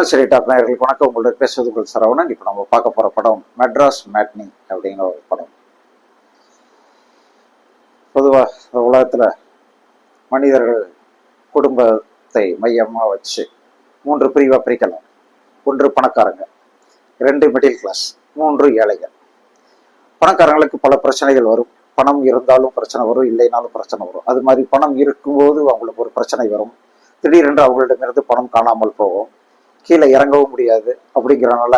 தமிழ் சரி வணக்கம். உங்களோட பேசுவது உங்கள் சரவணன். இப்போ நம்ம பார்க்க போகிற படம் மெட்ராஸ் மேட்னி அப்படிங்கிற ஒரு படம். பொதுவாக உலகத்தில் மனிதர்கள் குடும்பத்தை மையமாக வச்சு மூன்று பிரிவாக பிரிக்கலாம். ஒன்று பணக்காரங்க ரெண்டு மிடில் கிளாஸ் மூன்று ஏழைகள். பணக்காரங்களுக்கு பல பிரச்சனைகள் வரும். பணம் இருந்தாலும் பிரச்சனை வரும் இல்லைனாலும் பிரச்சனை வரும். அது மாதிரி பணம் இருக்கும்போது அவங்களுக்கு ஒரு பிரச்சனை வரும். திடீரென்று அவங்களிடமிருந்து பணம் காணாமல் போகும். கீழே இறங்கவும் முடியாது அப்படிங்கிறனால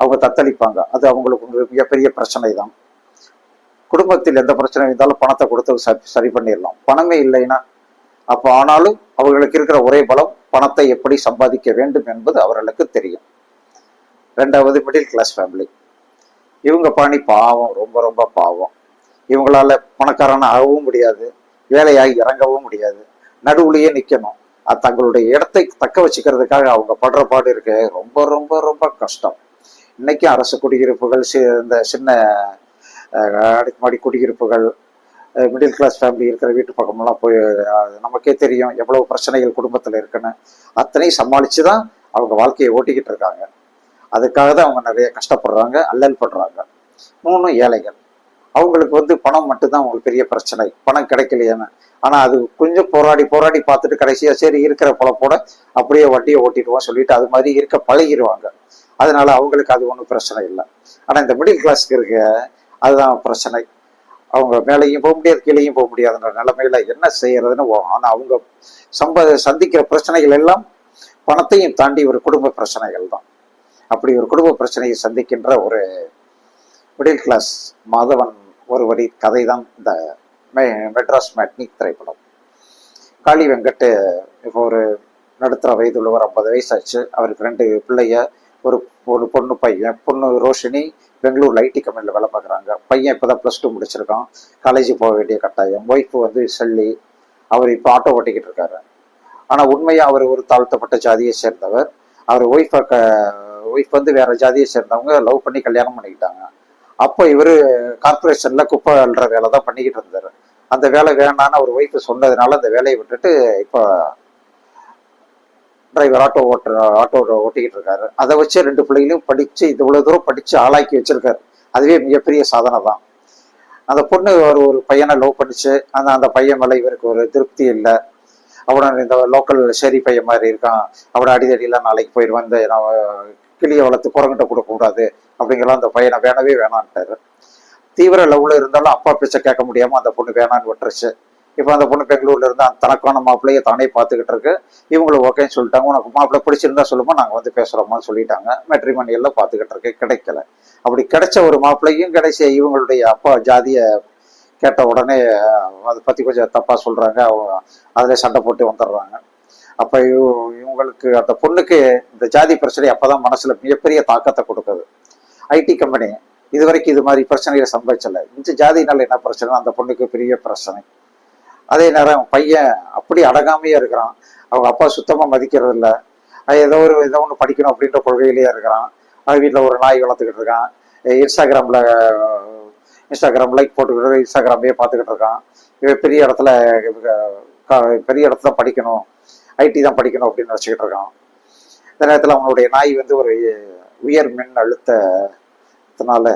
அவங்க தத்தளிப்பாங்க. அது அவங்களுக்கு மிகப்பெரிய பிரச்சனை தான் குடும்பத்தில் எந்த பிரச்சனை இருந்தாலும் பணத்தை கொடுத்து சரி பண்ணிடலாம். பணமே இல்லைன்னா அப்போ ஆனாலும் அவர்களுக்கு இருக்கிற ஒரே பலம் பணத்தை எப்படி சம்பாதிக்க வேண்டும் என்பது அவர்களுக்கு தெரியும். ரெண்டாவது மிடில் கிளாஸ் ஃபேமிலி இவங்க பாணி பாவம் ரொம்ப ரொம்ப பாவம். இவங்களால பணக்காரன ஆகவும் முடியாது வேலையாகி இறங்கவும் முடியாது. நடுவுலயே நிக்கணும். தங்களுடைய இடத்தை தக்க வச்சுக்கிறதுக்காக அவங்க படுற பாடு இருக்கு ரொம்ப ரொம்ப ரொம்ப கஷ்டம். இன்னைக்கும் அரசு குடியிருப்புகள் சி- இந்த சின்ன அடுக்குமாடி குடியிருப்புகள் மிடில் கிளாஸ் ஃபேமிலி இருக்கிற வீட்டு பக்கமெல்லாம் போய் நமக்கே தெரியும் எவ்வளவு பிரச்சனைகள் குடும்பத்தில் இருக்குன்னு. அத்தனையும் சமாளித்து தான் அவங்க வாழ்க்கையை ஓட்டிக்கிட்டு இருக்காங்க. அதுக்காக தான் அவங்க நிறைய கஷ்டப்படுறாங்க அல்லல் படுறாங்க. மூணு ஏழைகள். அவங்களுக்கு வந்து பணம் மட்டும்தான் அவங்களுக்கு பெரிய பிரச்சனை. பணம் கிடைக்கலையேன்னு. ஆனா அது கொஞ்சம் போராடி போராடி பார்த்துட்டு கடைசியா சரி இருக்கிற பழப்போட அப்படியே வண்டியை ஓட்டிடுவோம் சொல்லிட்டு அது மாதிரி இருக்க பழகிடுவாங்க அதனால அவங்களுக்கு அது ஒன்றும் பிரச்சனை இல்லை. ஆனா இந்த மிடில் கிளாஸ்க்கு இருக்க அதுதான் பிரச்சனை. அவங்க மேலேயும் போக முடியாது கீழேயும் போக முடியாதுன்ற நிலைமையில என்ன செய்யறதுன்னு ஆனா அவங்க சம்ப சந்திக்கிற பிரச்சனைகள் எல்லாம் பணத்தையும் தாண்டி ஒரு குடும்ப பிரச்சனைகள் தான். அப்படி ஒரு குடும்ப பிரச்சனையை சந்திக்கின்ற ஒரு மிடில் கிளாஸ் மாதவன் ஒருவரி கதை தான் இந்த மே மெட்ராஸ் மேட்னி திரைப்படம். காளி வெங்கட் இப்போ ஒரு நடுத்தர வயதுள்ளவர் ஐம்பது வயசாச்சு. அவருக்கு ரெண்டு பிள்ளைய ஒரு ஒரு பொண்ணு பையன் பொண்ணு ரோஷினி பெங்களூர்ல ஐடி கம்பெனியில் வேலை பார்க்குறாங்க. பையன் இப்போ தான் ப்ளஸ் டூ முடிச்சிருக்கான். காலேஜ் போக வேண்டிய கட்டாயம். ஒய்ஃப் வந்து செல்லி அவர் இப்போ ஆட்டோ ஓட்டிக்கிட்டு இருக்காரு. ஆனால் உண்மையாக அவர் ஒரு தாழ்த்தப்பட்ட ஜாதியை சேர்ந்தவர். அவர் ஒய்ஃபை க ஒய்ஃப் வந்து வேற ஜாதியை சேர்ந்தவங்க லவ் பண்ணி கல்யாணம் பண்ணிக்கிட்டாங்க. அப்போ இவர் கார்பரேஷன்ல குப்பை அள்ளுற வேலை தான் பண்ணிக்கிட்டு இருந்தாரு. அந்த வேலை வேணான்னு அவர் ஒய்ஃப் சொன்னதுனால அந்த வேலையை விட்டுட்டு இப்போ டிரைவர் ஆட்டோ ஓட்டுற ஆட்டோ ஓட்டிக்கிட்டு இருக்காரு. அதை வச்சு ரெண்டு பிள்ளைகளையும் படிச்சு இவ்வளோ தூரம் படிச்சு ஆளாக்கி வச்சிருக்காரு. அதுவே மிகப்பெரிய சாதனை தான் அந்த பொண்ணு ஒரு ஒரு பையனை லவ் பண்ணிச்சு. அந்த அந்த பையன் மேலே இவருக்கு ஒரு திருப்தி இல்லை. அவனை இந்த லோக்கல் ஷெரி பையன் மாதிரி இருக்கான். அவனை அடிதடியெல்லாம் நாளைக்கு போயிடுவான். இந்த நான் கிளியை வளர்த்து குரங்கிட்ட கொடுக்கக்கூடாது அப்படிங்கலாம் அந்த பையனை வேணவே வேணான்ட்டாரு. தீவிர லவ்ல இருந்தாலும் அப்பா பேச்சை கேட்க முடியாம அந்த பொண்ணு வேணான்னு விட்டுருச்சு. இப்போ அந்த பொண்ணு பெங்களூர்ல இருந்து அந்த தனக்கான மாப்பிள்ளையை தானே பார்த்துக்கிட்டு இருக்கு. இவங்களும் ஓகேன்னு சொல்லிட்டாங்க. உனக்கு மாப்பிள்ளை பிடிச்சிருந்தா சொல்லுமா நாங்க வந்து பேசுறோமான்னு சொல்லிட்டாங்க. மெட்ரிமணி எல்லாம் பார்த்துக்கிட்டு இருக்கு கிடைக்கல. அப்படி கிடைச்ச ஒரு மாப்பிள்ளையும் கிடைச்ச இவங்களுடைய அப்பா ஜாதியை கேட்ட உடனே அதை பத்தி கொஞ்சம் தப்பா சொல்றாங்க. அவங்க அதிலே சண்டை போட்டு வந்துடுறாங்க. அப்ப இவங்களுக்கு அந்த பொண்ணுக்கு இந்த ஜாதி பிரச்சனை அப்பதான் மனசுல மிகப்பெரிய தாக்கத்தை கொடுக்குது. ஐடி கம்பெனி இது வரைக்கும் இது மாதிரி பிரச்சனைகளை சம்பவிச்சல இந்த ஜாதினால என்ன பிரச்சனை? அந்த பொண்ணுக்கு பெரிய பிரச்சனை. அதே நேரம் பையன் அப்படி அடங்காமையே இருக்கிறான். அவங்க அப்பா சுத்தமா மதிக்கிறது இல்ல ஏதோ ஒரு ஏதோ ஒன்று படிக்கணும் அப்படின்ற கொள்கையிலேயே இருக்கிறான். அவன் வீட்டில் ஒரு நாய் வளர்த்துக்கிட்டு இருக்கான். இன்ஸ்டாகிராமில் இன்ஸ்டாகிராம் லைக் போட்டுக்கிட்டு இன்ஸ்டாகிராமையே பார்த்துக்கிட்டு இருக்கான். இவன் பெரிய இடத்துல பெரிய இடத்துல படிக்கணும். ஐடி தான் படிக்கணும் அப்படின்னு வச்சுக்கிட்டு இருக்கான் இந்த நேரத்தில் அவனுடைய நாய் வந்து ஒரு உயர் மின் அழுத்தத்தினால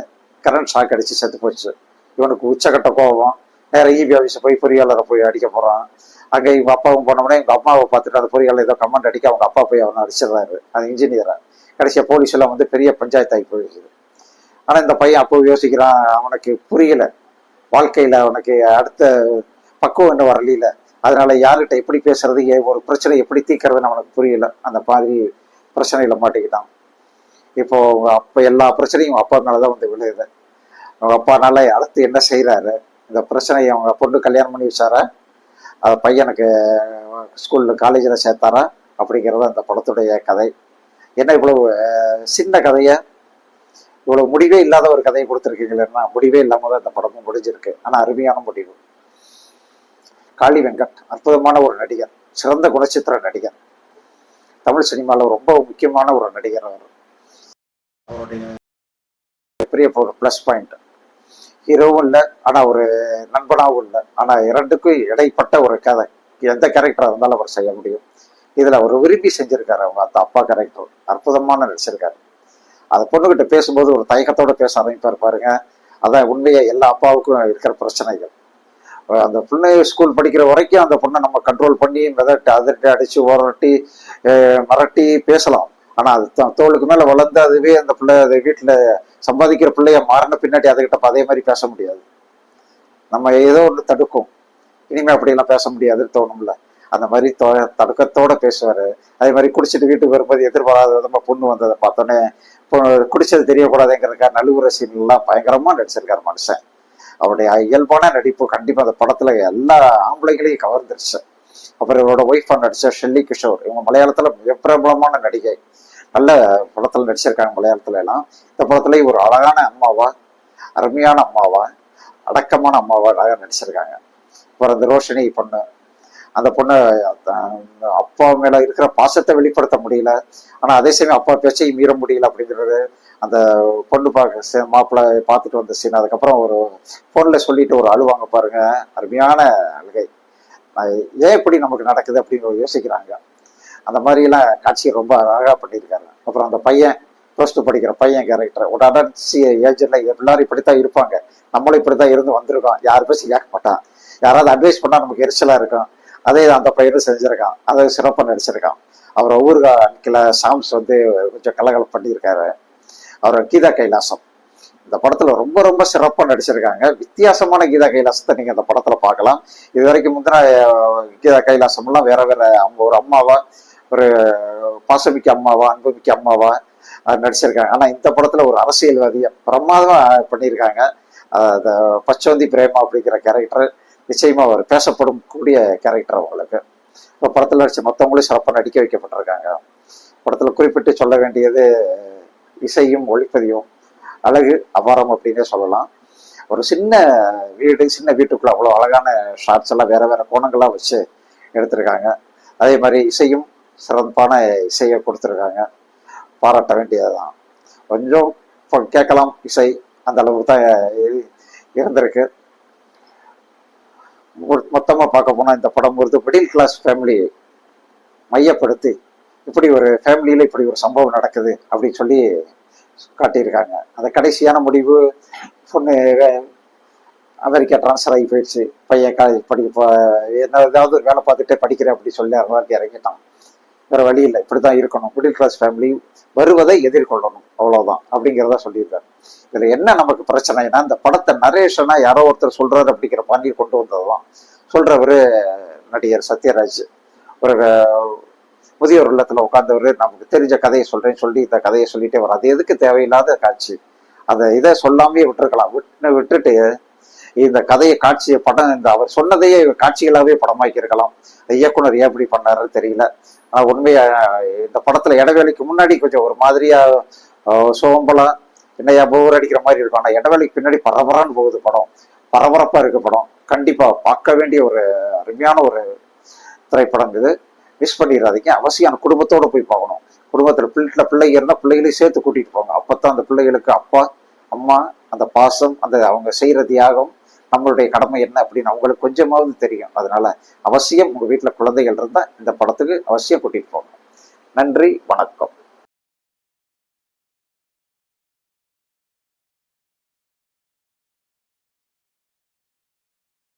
கரண்ட் ஷாக் அடித்து செத்து போச்சு. இவனுக்கு உச்சக்கட்ட கோபம். நேராக இபி ஆஃபீஸ் போய் பொறியாளரை போய் அடிக்க போகிறான் அங்கே இவங்க அப்பாவும் போனோம்னா இவங்க அம்மாவை பார்த்துட்டு அந்த பொறியாளர் ஏதோ கமெண்ட் அடிக்க அவங்க அப்பா போய் அவனை அடிச்சிடுறாரு. அது இன்ஜினியரை கடைசியாக போலீஸ் எல்லாம் வந்து பெரிய பஞ்சாயத்து ஆகி ஆனால் இந்த பையன் அப்போ யோசிக்கிறான் அவனுக்கு புரியல. வாழ்க்கையில் அவனுக்கு அடுத்த பக்குவம் இன்னும் வரலையில. அதனால யார்கிட்ட எப்படி பேசுறது ஒரு பிரச்சனை எப்படி தீர்க்கறதுன்னு அவனுக்கு புரியல. அந்த மாதிரி பிரச்சனையில மாட்டிக்கிட்டான். இப்போ அப்போ எல்லா பிரச்சனையும் அப்பா அப்பா மேலதான் வந்து விழுகுது. அவங்க அப்பானால அடுத்து என்ன செய்யறாரு இந்த பிரச்சனையை அவங்க பொண்ணு கல்யாணம் பண்ணி வச்சாரா? அது பையனுக்கு ஸ்கூல்ல காலேஜில் சேர்த்தாரா? அப்படிங்கிறது அந்த படத்துடைய கதை. என்ன இவ்வளவு சின்ன கதையை? இவ்வளவு முடிவே இல்லாத ஒரு கதையை கொடுத்துருக்கீங்களா முடிவே இல்லாமல் தான் இந்த படமும் முடிஞ்சிருக்கு. ஆனால் அருமையான முடிவு. காளி வெங்கட் அற்புதமான ஒரு நடிகர் சிறந்த குணச்சித்திர நடிகர். தமிழ் சினிமாவில் ரொம்ப முக்கியமான ஒரு நடிகர் அவர். அவருடைய பெரிய ஒரு ப்ளஸ் பாயிண்ட் ஹீரோவும் இல்லை ஆனால் ஒரு நண்பனாகவும் இல்லை. ஆனால் இரண்டுக்கும் இடைப்பட்ட ஒரு கதை. எந்த கேரக்டராக இருந்தாலும் அவர் செய்ய முடியும். இதில் அவர் விரும்பி செஞ்சிருக்காரு அவங்க அந்த அப்பா கேரக்டர் அற்புதமான நடிச்சிருக்காரு. அந்த பொண்ணுகிட்ட பேசும்போது ஒரு தயக்கத்தோடு பேச ஆரம்பிப்பார் பாருங்க. அதான் உண்மையை எல்லா அப்பாவுக்கும் இருக்கிற பிரச்சனைகள். அந்த பிள்ளை ஸ்கூல் படிக்கிற வரைக்கும் அந்த பொண்ணை நம்ம கண்ட்ரோல் பண்ணி மிதட்டு அதட்டி அடிச்சு உரட்டி மிரட்டி பேசலாம். ஆனா அது தோளுக்கு மேல வளர்ந்து அதுவே அந்த பிள்ளை அது வீட்டுல சம்பாதிக்கிற பிள்ளைய மாறின பின்னாடி அதுகிட்ட அதே மாதிரி பேச முடியாது. நம்ம ஏதோ ஒன்று தடுக்கும். இனிமே அப்படியெல்லாம் பேச முடியாதுன்னு தோணும்ல. அந்த மாதிரி தொ- தடுக்கத்தோட பேசுவாரு. அதே மாதிரி குடிச்சிட்டு வீட்டுக்கு வரும்போது எதிர்பாராத விதமா பொண்ணு வந்ததை பார்த்தோன்னே இப்போ குடிச்சது தெரியக்கூடாதுங்கிறதுக்காக நலுவுற சீன் எல்லாம் பயங்கரமா நடிச்சிருக்காரு மனுஷன். அவருடைய இயல்பான நடிப்பு கண்டிப்பா அந்த படத்துல எல்லா ஆம்பளைகளையும் கவர்ந்துருச்சு. அப்புறம் இவரோட ஒய்ஃபாக நடித்த ஷெல்லி கிஷோர் இவங்க மலையாளத்துல மிக பிரபலமான நடிகை. நல்ல படத்துல நடிச்சிருக்காங்க மலையாளத்துல எல்லாம். இந்த படத்துல ஒரு அழகான அம்மாவா அருமையான அம்மாவா அடக்கமான அம்மாவா அழகாக நடிச்சிருக்காங்க. அப்புறம் இந்த ரோஷினி பொண்ணு அந்த பொண்ணு அப்பா மேல இருக்கிற பாசத்தை வெளிப்படுத்த முடியல. ஆனா அதே சமயம் அப்பா பேச்சையும் மீற முடியல அப்படிங்கிறது அந்த பொண்ணு பார்க்க மாப்பிள்ளை பார்த்துட்டு வந்த சீன் அதுக்கப்புறம் ஒரு ஃபோனில் சொல்லிட்டு ஒரு அழுவாங்க பாருங்க. அருமையான அழுகை. ஏன் இப்படி நமக்கு நடக்குது அப்படின்னு யோசிக்கிறாங்க. அந்த மாதிரிலாம் காட்சியை ரொம்ப அழகாக பண்ணியிருக்காரு. அப்புறம் அந்த பையன் ப்ளஸ் டூ படிக்கிற பையன் கேரக்டர் ஒரு அடர்ச்சி ஏஜ்ல எல்லாரும் இப்படித்தான் இருப்பாங்க. நம்மளும் இப்படித்தான் இருந்து வந்திருக்கோம். யார் பேசி கேட்க மாட்டான். யாராவது அட்வைஸ் பண்ணா நமக்கு எரிச்சலா இருக்கும். அதே அந்த பையனும் செஞ்சிருக்கான். அதை சிறப்பாக நடிச்சிருக்கான். அவர் ஒவ்வொரு அன்கில சாம்ஸ் வந்து கொஞ்சம் கலகலம் பண்ணியிருக்காரு. அவர் கீதா கைலாசம். இந்த படத்துல ரொம்ப ரொம்ப சிறப்பாக நடிச்சிருக்காங்க. வித்தியாசமான கீதா கைலாசத்தை நீங்க இந்த படத்துல பார்க்கலாம். இது வரைக்கும் முந்தின கீதா கைலாசம் எல்லாம் வேற வேற அவங்க ஒரு அம்மாவா ஒரு பாசமிக்க அம்மாவா அன்புமிக்க அம்மாவா நடிச்சிருக்காங்க. ஆனா இந்த படத்துல ஒரு அரசியல்வாதியை பிரமாதமா பண்ணியிருக்காங்க. அஹ், பச்சவந்தி பிரேமா அப்படிங்கிற கேரக்டர் நிச்சயமா அவர் பேசப்படும் கூடிய கேரக்டர் அவங்களுக்கு. இப்போ படத்துல நடிச்ச மற்றவங்களும் சிறப்பாக நடிக்க வைக்கப்பட்டிருக்காங்க. படத்துல குறிப்பிட்டு சொல்ல வேண்டியது இசையும் ஒளிப்பதியும் அழகு அபாரம் அப்படின்னே சொல்லலாம். ஒரு சின்ன வீடு சின்ன வீட்டுக்குள்ள அவ்வளோ அழகான ஷார்ட்ஸ் எல்லாம் வேற வேற கோணங்கள்லாம் வச்சு எடுத்திருக்காங்க. அதே மாதிரி இசையும் சிறப்பான இசையை கொடுத்துருக்காங்க. பாராட்ட வேண்டியதுதான். கொஞ்சம் இப்போ கேட்கலாம் இசை. அந்த அளவுக்கு தான் இருந்திருக்கு. மொத்தமாக பார்க்க போனால் இந்த படம் ஒரு மிடில் கிளாஸ் ஃபேமிலியை மையப்படுத்தி இப்படி ஒரு ஃபேமிலியில இப்படி ஒரு சம்பவம் நடக்குது அப்படின்னு சொல்லி காட்டியிருக்காங்க. அந்த கடைசியான முடிவு பொண்ணு அமெரிக்கா ட்ரான்ஸ்ஃபர் ஆகி போயிடுச்சு. பையன் காலேஜ் படி என்ன ஏதாவது ஒரு வேலை பார்த்துட்டே படிக்கிறேன் அப்படி சொல்லி அறுபத்தி இறங்கிட்டான். வேற வழி இல்லை. இப்படிதான் இருக்கணும். மிடில் கிளாஸ் ஃபேமிலி வருவதை எதிர்கொள்ளணும். அவ்வளவுதான் அப்படிங்கிறத சொல்லியிருக்காரு. இதுல என்ன நமக்கு பிரச்சனைனா இந்த படத்தை நரேஷனா யாரோ ஒருத்தர் சொல்றாரு அப்படிங்கிற பாண்டியை கொண்டு வந்ததுதான் சொல்றவரு நடிகர் சத்யராஜ். ஒரு முதியோர் இல்லத்துல உட்கார்ந்தவர் நமக்கு தெரிஞ்ச கதையை சொல்றேன்னு சொல்லி இந்த கதையை சொல்லிட்டே வர அது எதுக்கு தேவையில்லாத காட்சி? அதை இதை சொல்லாமே விட்டுருக்கலாம். விட்டு விட்டுட்டு இந்த கதையை காட்சியை படம் இந்த அவர் சொன்னதையே காட்சிகளாவே படமாக்கி இருக்கலாம் இயக்குனர் ஏன் இப்படி பண்ணாருன்னு தெரியல. ஆனா உண்மையா இந்த படத்துல இடைவேளைக்கு முன்னாடி கொஞ்சம் ஒரு மாதிரியா சோம்பலா என்னையா போர் அடிக்கிற மாதிரி இருக்கும். ஆனா இடைவேளைக்கு பின்னாடி பரபரான்னு போகுது படம். பரபரப்பா இருக்கு படம். கண்டிப்பா பார்க்க வேண்டிய ஒரு அருமையான ஒரு திரைப்படம் இது. மிஸ் பண்ணிடாதீங்க அவசியம் அந்த குடும்பத்தோட போய் பார்க்கணும். குடும்பத்தில் பிள்ளை பிள்ளைங்க இருந்தால் பிள்ளைகளையும் சேர்த்து கூட்டிட்டு போங்க. அப்பதான் அந்த பிள்ளைகளுக்கு அப்பா அம்மா அந்த பாசம் அந்த அவங்க செய்கிற தியாகம் நம்மளுடைய கடமை என்ன அப்படின்னு அவங்களுக்கு கொஞ்சமாவது தெரியும். அதனால அவசியம் உங்கள் வீட்டில் குழந்தைகள் இருந்தால் இந்த படத்துக்கு அவசியம் கூட்டிட்டு போங்க. நன்றி வணக்கம்.